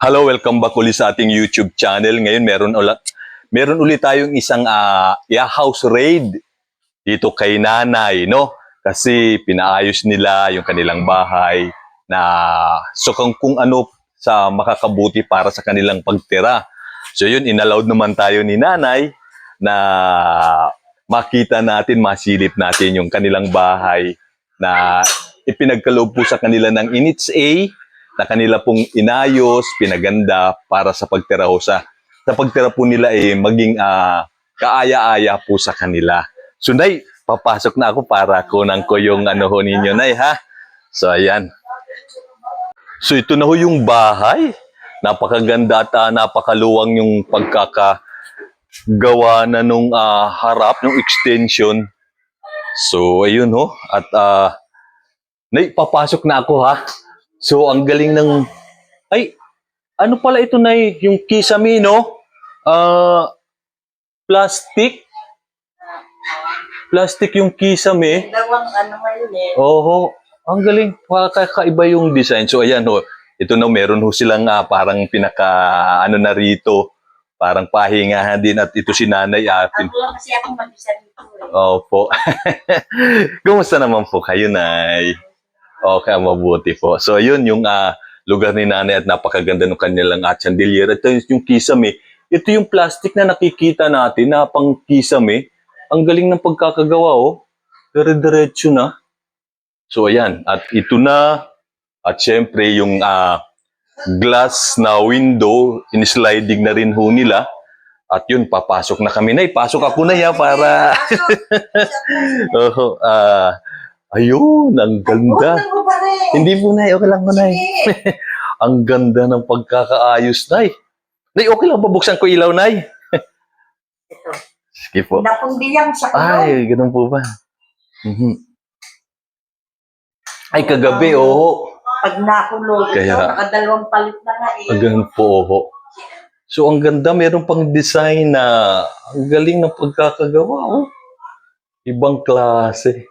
Hello, welcome back ulit sa ating YouTube channel. Ngayon meron ulit meron ulit tayong isang ah, yeah, house raid dito kay nanay, no? Kasi pinaayos nila yung kanilang bahay na so kung, kung ano sa makakabuti para sa kanilang pagtira. So yun, inallowed naman tayo ni nanay na makita natin, masilip natin yung kanilang bahay na ipinagkaloob po sa kanila ng NHA na kanila pong inayos, pinaganda para sa pagtira ho sa sa pagtira po nila eh maging ah, kaaya-aya po sa kanila. So Nay, papasok na ako para kunan ko yung ano ho ninyo Nay ha. So ayan. So ito na ho yung bahay. Napakaganda at ah, napakaluwang yung pagkaka gawa na nung ah, harap, nung extension. So ayun ho. At ah, Nay, papasok na ako ha. So, ang galing ng... Ay, ano pala ito na yung kisame, no? Ah, plastic. Plastic yung kisame. Dalawang ano ngayon eh. Oho, ang galing. Kakaiba yung design. So, ayan ho. Ito na, meron ho silang ah, parang pinaka, ano na rito, parang pahingahan din. At ito si nanay, pin- Ako lang kasi akong mag-isa dito eh. Opo. Kumusta naman po kayo, Nay? Okay, mabuti po. So, yun yung ah, lugar ni Nanay at napakaganda ng kanilang uh, chandelier. Ito yung kisame. Ito yung plastic na nakikita natin na pang kisame. Ang galing ng pagkakagawa, oh. Dire-diretso na. So, ayan. At ito na. At syempre, yung ah, glass na window, in-sliding na rin ho nila. At yun, papasok na kami na. Pasok ako na ya para... Oo, ah, ayun, ang ganda. Mo pa rin. Hindi po, Nay. Okay lang po, Nay. Ang ganda ng pagkakaayos, Nay. Nay, okay lang ba buksan ko ilaw, Nay? Ito. Sige po. Napundiyang sa kulong. Ay, ganun po ba? Mhm. Ay, kagabi, oo. Pag nakulog, Kaya- ito, nakadalawang palit na nga eh. Ah, Ganun po, oo. So, ang ganda. Meron pang design na ang galing ng pagkakagawa, oh. Ibang klase.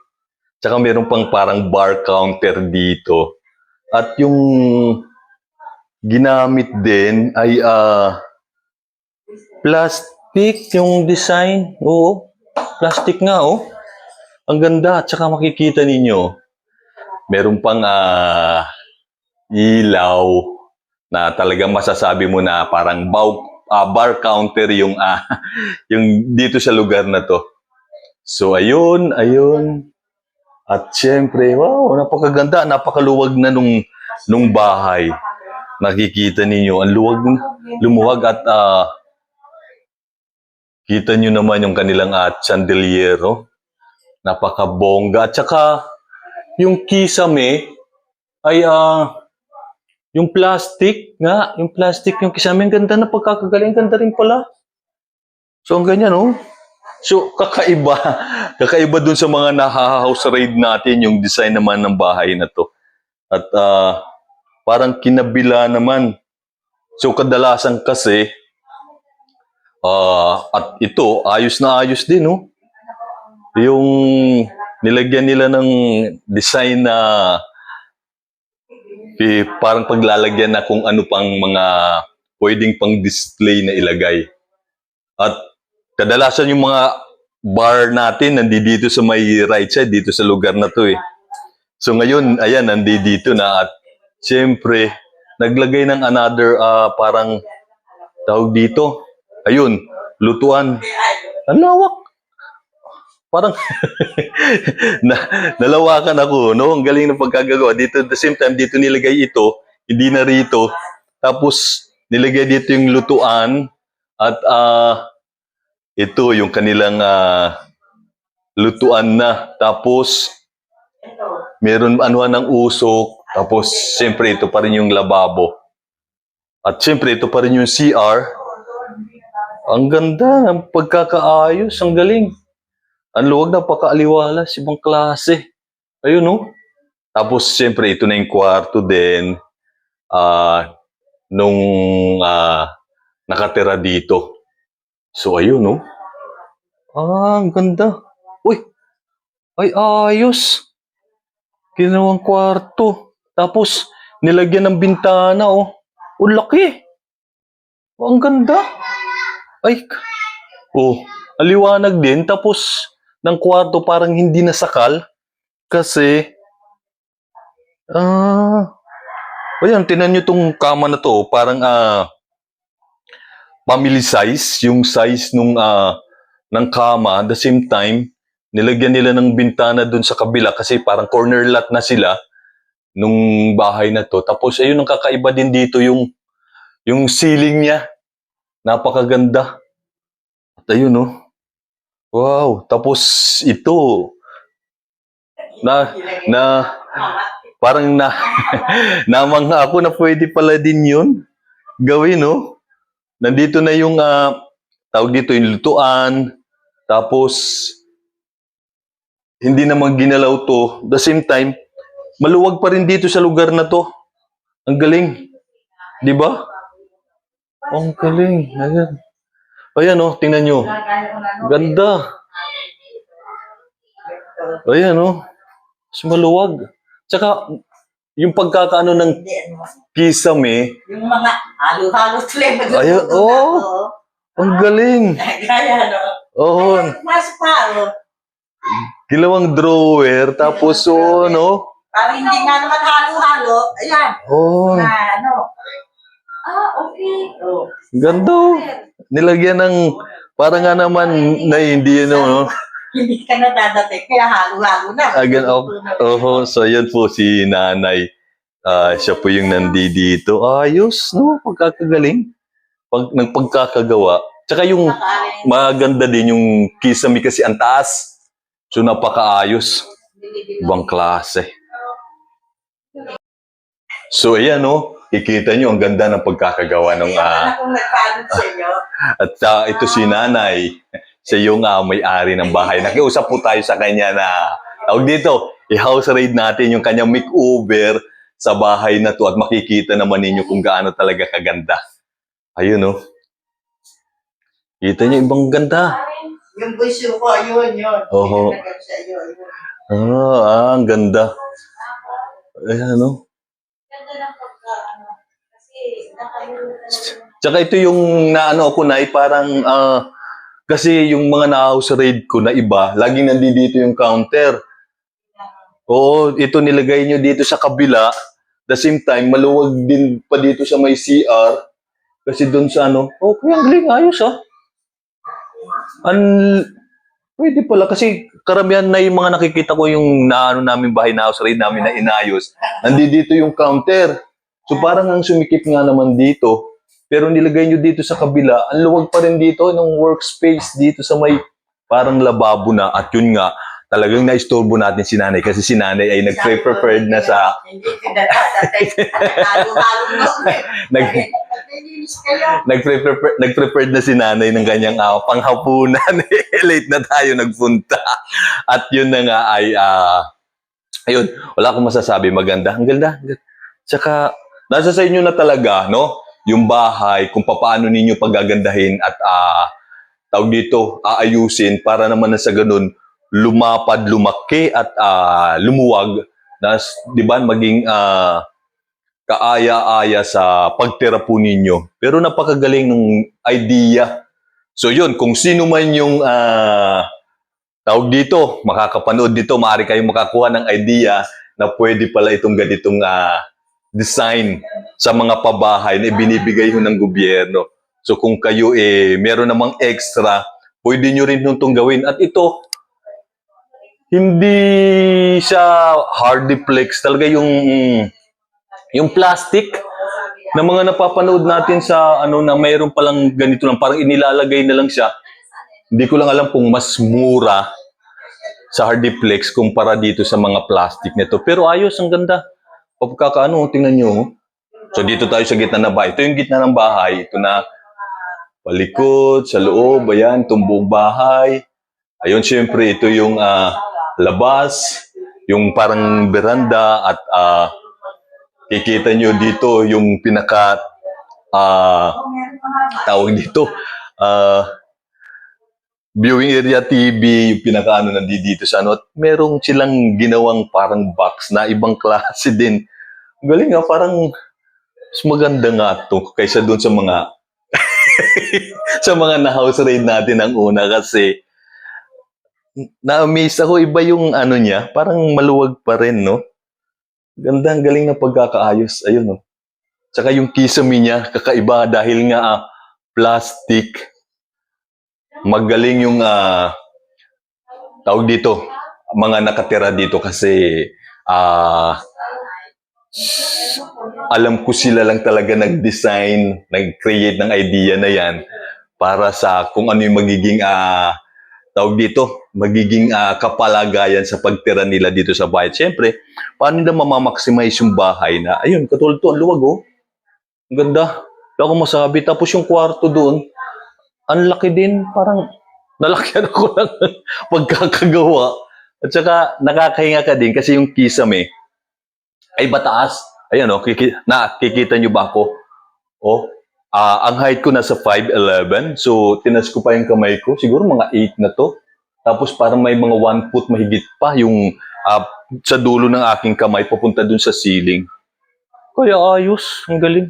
Tsaka meron pang parang bar counter dito. At yung ginamit din ay ah plastic yung design. Oo. Plastic nga, oh. Ang ganda. Tsaka makikita ninyo, meron pang ah, ilaw na talagang masasabi mo na parang bow, ah, bar counter yung ah, yung dito sa lugar na to. So ayun, ayun. At syempre, wow, napakaganda, napakaluwag na nung nung bahay. Nakikita ninyo, ang luwag, lumuwag at ah, kita nyo naman yung kanilang uh, chandelier, oh. Napakabongga. At saka, yung kisame ay ah, yung plastic nga, yung plastic, yung kisame, ang ganda na pagkakagaling, ganda rin pala. So, ang ganyan, oh. So, kakaiba. Kakaiba dun sa mga nahahouse raid natin, yung design naman ng bahay na to. At ah, parang kinabila naman. So, kadalasan kasi, ah, at ito, ayos na ayos din, oh. Yung nilagyan nila ng design na eh, parang paglalagyan na kung ano pang mga pwedeng pang display na ilagay. At kadalasan yung mga bar natin nandito sa may right side, dito sa lugar na to eh. So ngayon, ayan, nandito na at siyempre, naglagay ng another ah, parang tawag dito. Ayun, lutuan. Ang lawak. Parang na, nalawakan ako, no? Ang galing ng pagkagagawa. Dito, at the same time, dito nilagay ito, hindi na rito. Tapos, nilagay dito yung lutuan at ah ito yung kanilang ah, lutuan na. Tapos, meron anuhan ng usok. Tapos, siyempre, ito pa rin yung lababo. At siyempre, ito pa rin yung CR. Ang ganda ng pagkakaayos. Ang galing. Ang luwag na pakaaliwalas. Ibang klase. Ayun, no? Tapos, siyempre, ito na yung kwarto din. Ah, nung ah, nakatira dito. So, ayun, no? Ah, ang ganda. Uy! Ay, ayos. Ginawang kwarto. Tapos, nilagyan ng bintana, oh. Oh, laki. Oh, ang ganda. Ay, oh, aliwanag din. Tapos, ng kwarto parang hindi nasakal. Kasi, ah, ayan, tinan nyo tong kama na to. Parang, ah, family size. Yung size nung, ah, ng kama. At the same time, nilagyan nila ng bintana dun sa kabila kasi parang corner lot na sila nung bahay na to. Tapos, ayun, ang kakaiba din dito yung, yung ceiling niya. Napakaganda. At ayun, oh. Wow. Tapos, ito, na, na, parang na, namangha ako na pwede pala din yun. Gawin, no? Nandito na yung, ah, tawag dito, yung lutuan. Tapos, hindi naman ginalaw to. The same time, maluwag pa rin dito sa lugar na to. Ang galing. Di ba? Ang galing. Ayan. Ayan, oh, tingnan nyo. Ganda. Ayan, oh. Mas maluwag. Tsaka, yung pagkakaano ng Hindi, ano, kisame, Yung mga halo-halo flavor. Ayun, oh. ang galing. Gaya, no? Oo, Ay, Mas pa, oh. gilawang drawer, tapos, oh, no? Parang hindi nga naman halo-halo. Ayan. Oh, Na, ano. Ah, okay. Oh. ganda. oh. Nilagyan ng, parang nga naman, na hindi, ano, no? Hindi ka na dadating, kaya halo-halo na. Agan, oh, oh, so yan po si nanay. Ah, siya po yung nandito. Ayos, no? Pagkakagaling. Pag, nagpagkakagawa. Tsaka yung maganda din yung kisame kasi ang taas. So napakaayos. Ibang klase. So ayan, no? Kikita nyo, ang ganda ng pagkakagawa ng... ah, sa inyo, at ah, ito si nanay. Siya yung ah, may-ari ng bahay. Nakiusap po tayo sa kanya na, tawag dito, i-house raid natin yung kanyang makeover sa bahay na to at makikita naman ninyo kung gaano talaga kaganda. Ayun, no? Kita nyo, ibang ganda. yung buso ko, yun, yun. Iyo, yun. Ah, ang ganda. Ayan, no? Ganda ng pagka, ano, kasi nakalimutan Tsaka ito yung naano ako na parang ah, kasi yung mga na-house raid ko na iba, laging nandito yung counter. Oo, ito nilagay nyo dito sa kabila. The same time, maluwag din pa dito sa may CR. Kasi doon sa ano, okay, ang galing, ayos ah. An, pwede pala kasi karamihan na yung mga nakikita ko yung naano namin bahay na house raid namin na inayos. Nandito yung counter. So parang ang sumikip nga naman dito. Pero nilagay nyo dito sa kabila, ang luwag pa rin dito ng workspace dito sa may parang lababo na. At yun nga, talagang naistorbo natin si nanay kasi si nanay ay nag-prepared na sa nag nag-prepared na si nanay ng kanyang uh, panghapunan. Late na tayo nagpunta. At yun na nga ay ah ayun, wala akong masasabi, maganda. Ang ganda. Tsaka nasa sa inyo na talaga, no? Yung bahay, kung paano ninyo pagagandahin at ah tawag dito, aayusin para naman na sa ganun lumapad, lumaki at ah, lumuwag na, 'di ba, maging ah, kaaya-aya sa pagtira po ninyo. Pero napakagaling ng idea. So yun, kung sino man yung ah, tawag dito, makakapanood dito, maaari kayong makakuha ng idea na pwede pala itong ganitong ah, design sa mga pabahay na ibinibigay ho ng gobyerno. So kung kayo eh meron namang extra, pwede nyo rin itong gawin. At ito, hindi siya hardiplex. Talaga yung yung plastic na mga napapanood natin sa ano na mayroon palang ganito lang, parang inilalagay na lang siya. Hindi ko lang alam kung mas mura sa hardiplex kumpara dito sa mga plastic nito. Pero ayos, ang ganda. Pagkakaano, tingnan nyo. oh. So dito tayo sa gitna ng bahay. Ito yung gitna ng bahay. Ito na palikod, sa loob, ayan, itong buong bahay. Ayun, syempre, ito yung ah, labas, yung parang veranda at ah, kikita nyo dito yung pinaka nga. tawag dito ah, viewing area TV yung pinaka ano nandito sa ano at merong silang ginawang parang box na ibang klase din galing nga parang Mas maganda nga to kaysa doon sa mga sa mga na-house raid natin ang una kasi na-amaze ako. Iba yung ano niya, parang maluwag pa rin, no? Ganda, ang galing ng pagkakaayos. Ayun, no? Tsaka yung kisame niya, kakaiba dahil nga ah, plastic. Magaling yung ah, tawag dito, mga nakatira dito kasi ah alam ko sila lang talaga nag-design, nag-create ng idea na yan para sa kung ano yung magiging ah tawag dito, magiging ah, kapalagayan sa pagtira nila dito sa bahay. Siyempre, paano nila mamamaximize yung bahay na, ayun, katulad to, ang luwag oh. Ang ganda. Wala akong masabi. Tapos yung kwarto doon, ang laki din, parang nalakyan ako ng pagkakagawa. At saka nakakahinga ka din kasi yung kisame ay bataas. Ayan oh, kiki, nakikita nyo ba ako? Oh, ah, ang height ko nasa 5'11". So, tinas ko pa yung kamay ko. Siguro mga 8 na to. Tapos parang may mga 1 foot mahigit pa yung ah, sa dulo ng aking kamay papunta dun sa ceiling. Kaya ayos. Ang galing.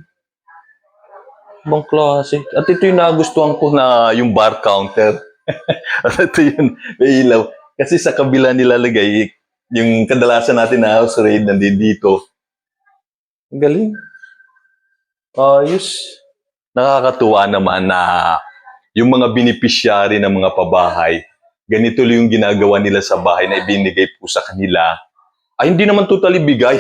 Ibang klase. At ito yung nagustuhan ko na yung bar counter. At ito yun, may ilaw. Kasi sa kabila nilalagay, yung kadalasan natin na house raid nandito. Ang galing. Ayos. Nakakatuwa naman na yung mga beneficiary ng mga pabahay, ganito yung ginagawa nila sa bahay na ibinigay po sa kanila. Ay, hindi naman totally bigay.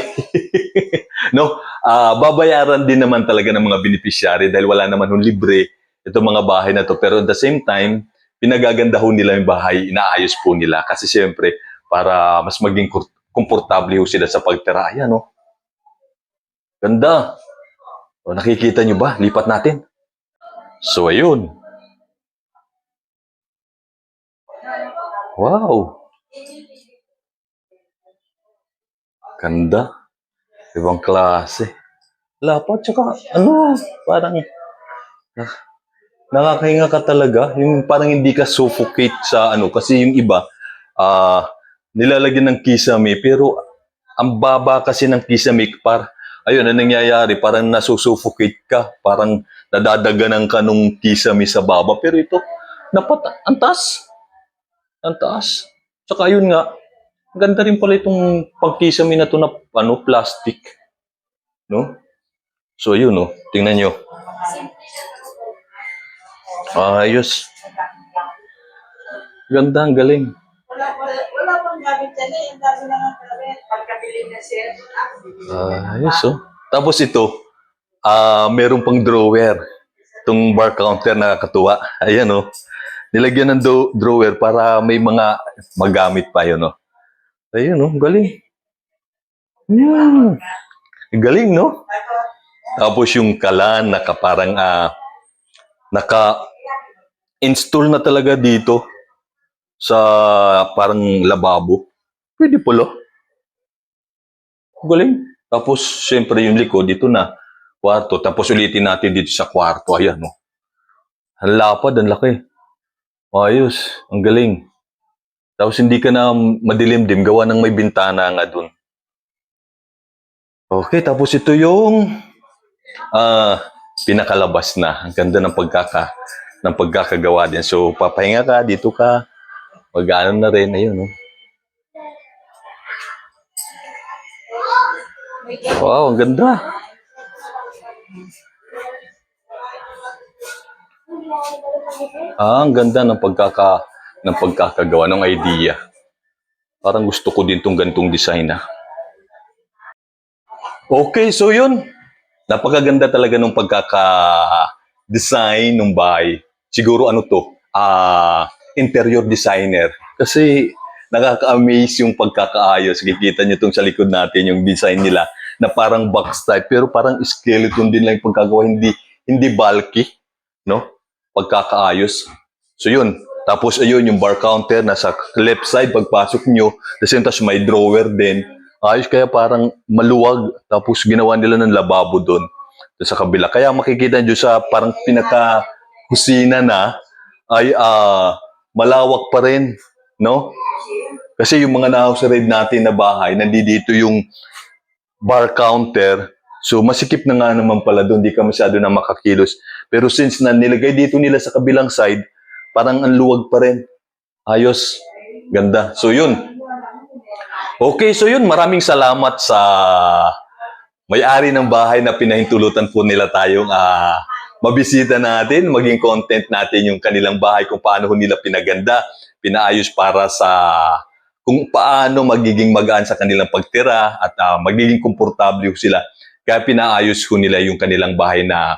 no? Ah, babayaran din naman talaga ng mga beneficiary dahil wala naman hong libre itong mga bahay na to. Pero at the same time, pinagaganda ho nila yung bahay, inaayos po nila. Kasi siyempre, para mas maging komportable ho sila sa pagtira. Ayan, no? Ganda. O, nakikita nyo ba? Lipat natin. So, ayun. Wow. Ganda. Ibang klase. Lapat, tsaka ano, parang ah, nakakahinga ka talaga. Yung parang hindi ka suffocate sa ano, kasi yung iba, ah, nilalagyan ng kisame, pero ang baba kasi ng kisame, par, ayun, ang nangyayari, parang nasusuffocate ka, parang nadadaganan ka nung kisame sa baba. Pero ito, napat, ang taas. Ang taas. Tsaka yun nga, ganda rin pala itong pagkisame na to na ano, plastic. No? So yun, no? Tingnan nyo. Ayos. Ganda, ang galing. Wala, wala, wala pang gamit yan eh. Ang dami lang ang. Pagkabili na sir. Ayos, oh. Tapos ito, ah meron pang drawer. Itong bar counter nakakatuwa. Ayan, oh. Nilagyan ng do- drawer para may mga magamit pa yun, oh. Ayun, oh. Galing. Hmm. Galing, no? Tapos yung kalan, naka parang, ah, naka install na talaga dito sa parang lababo. Pwede pala. Galing. Tapos, syempre yung likod, dito na. Kwarto. Tapos ulitin natin dito sa kwarto. Ayan, no. Ang lapad, ang laki. Ayos. Ang galing. Tapos hindi ka na madilim-dim. Gawa ng may bintana nga dun. Okay, tapos ito yung ah pinakalabas na. Ang ganda ng pagkaka ng pagkakagawa din. So, papahinga ka, dito ka. Mag-ano na rin. Ayun, no. Wow, ang ganda. Ah, ang ganda ng pagkaka ng pagkakagawa ng idea. Parang gusto ko din tong gantong design ah. Okay, so yun. Napakaganda talaga ng pagkaka-design ng bahay. Siguro ano to, ah, interior designer. Kasi nakaka-amaze yung pagkakaayos. Kikita nyo tong sa likod natin, yung design nila na parang box type, pero parang skeleton din lang yung pagkagawa, hindi, hindi bulky, no? Pagkakaayos. So yun. Tapos ayun, yung bar counter, nasa left side, pagpasok nyo, the same tas may drawer din. Ayos kaya parang maluwag. Tapos ginawa nila ng lababo doon sa kabila. Kaya makikita nyo sa parang pinaka kusina na ay ah, malawak pa rin, no? Kasi yung mga na-house raid natin na bahay, nandito yung bar counter, So masikip na nga naman pala doon, di ka masyado na makakilos. Pero since na nilagay dito nila sa kabilang side, parang ang luwag pa rin. Ayos. Ganda. So yun. Okay, so yun. Maraming salamat sa may-ari ng bahay na pinahintulutan po nila tayong ah, mabisita natin, maging content natin yung kanilang bahay, kung paano nila pinaganda, pinaayos para sa kung paano magiging magaan sa kanilang pagtira at ah, magiging komportable sila. Kaya pinaayos ho nila yung kanilang bahay na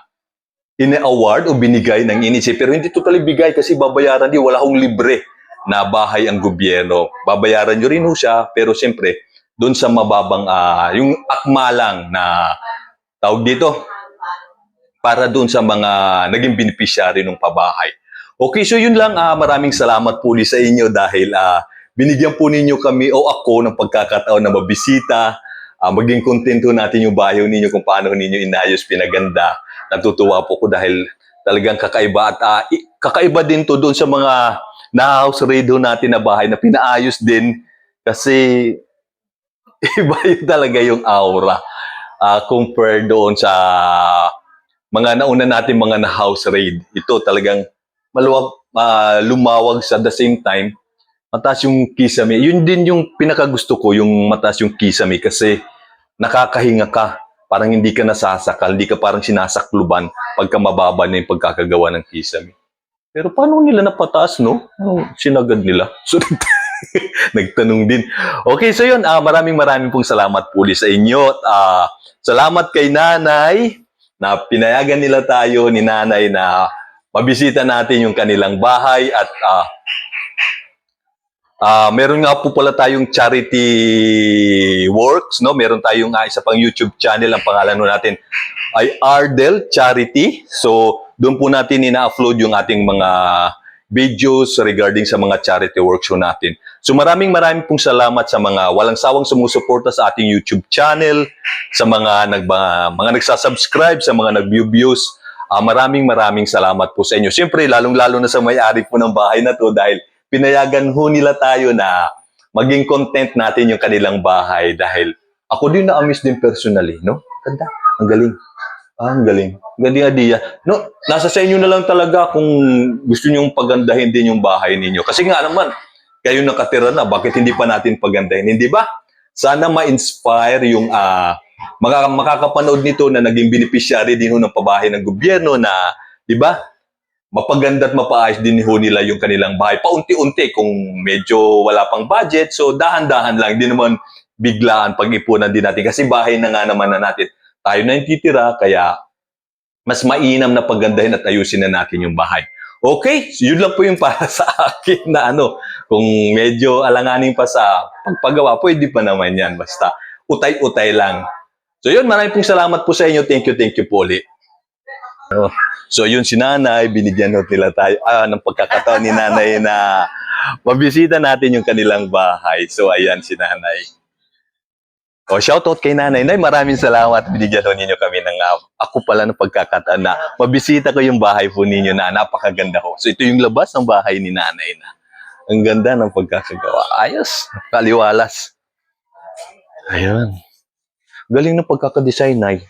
ini-award o binigay ng inisip. Pero hindi totally bigay kasi babayaran di wala hong libre na bahay ang gobyerno. Babayaran nyo rin ho siya, pero siyempre, doon sa mababang, ah, yung akma lang na tawag dito, para doon sa mga naging beneficiary ng pabahay. Okay, so yun lang. ah, maraming salamat po ulit sa inyo dahil ah, binigyan po ninyo kami o ako ng pagkakataon na mabisita. ah, maging kontento natin yung bahay ninyo kung paano ninyo inayos, pinaganda. Natutuwa po ko dahil talagang kakaiba at i- kakaiba din to doon sa mga na-house raid ho natin na bahay na pinaayos din kasi iba yung talaga yung aura ah, compared doon sa mga nauna natin mga na-house raid. Ito talagang maluwag, ah, lumawag sa the same time. Mataas yung kisame. Yun din yung pinakagusto ko, yung mataas yung kisame kasi nakakahinga ka. Parang hindi ka nasasakal, hindi ka parang sinasakluban pagka mababa na yung pagkakagawa ng kisame. Pero paano nila napataas, no? Anong sinagad nila? So, nagtanong din. Okay, so yun, ah, maraming maraming pong salamat po sa inyo. Ah, salamat kay nanay na pinayagan nila tayo ni nanay na mabisita natin yung kanilang bahay at ah, ah, meron nga po pala tayong charity works, no? Meron tayong ah, isa pang YouTube channel, ang pangalan natin ay Ardel Charity. So, doon po natin ina-upload yung ating mga videos regarding sa mga charity works ho natin. So maraming maraming pong salamat sa mga walang sawang sumusuporta sa ating YouTube channel, sa mga nag mga, nagsasubscribe, sa mga nag-view-views. Ah, maraming maraming salamat po sa inyo. Siyempre, lalong-lalo na sa may-ari po ng bahay na to dahil pinayagan ho nila tayo na maging content natin yung kanilang bahay dahil ako din na-amiss din personally, no? Ganda. Ang galing. Ah, ang galing. Galing idea. No, nasa sa inyo na lang talaga kung gusto niyo pagandahin din yung bahay ninyo. Kasi nga naman, kayo nakatira na, bakit hindi pa natin pagandahin? Hindi ba? Sana ma-inspire yung ah mga makakapanood nito na naging beneficiary din ho ng pabahay ng gobyerno na, di ba? Mapaganda at mapaayos din ho nila yung kanilang bahay. Paunti-unti kung medyo wala pang budget. So dahan-dahan lang. Hindi naman biglaan pag-ipunan din natin. Kasi bahay na nga naman na natin. Tayo na yung titira, kaya mas mainam na pagandahin at ayusin na natin yung bahay. Okay, so yun lang po yung para sa akin na ano, kung medyo alanganin pa sa pagpagawa, pwede pa naman yan. Basta utay-utay lang. So yun, maraming pong salamat po sa inyo. Thank you, thank you po ulit. Oh, So yun si nanay, binigyan nila tayo ah, ng pagkakataon ni nanay na mabisita natin yung kanilang bahay. So ayan si nanay. O, shoutout kay nanay. Nay, maraming salamat. Binigyan ho ninyo kami ng ah, ako pala ng pagkakataon na mabisita ko yung bahay po ninyo na napakaganda ho. So ito yung labas ng bahay ni nanay na. Ang ganda ng pagkakagawa. Ayos. Kaliwalas. Ayun. Galing ng pagkakadesign, Nay.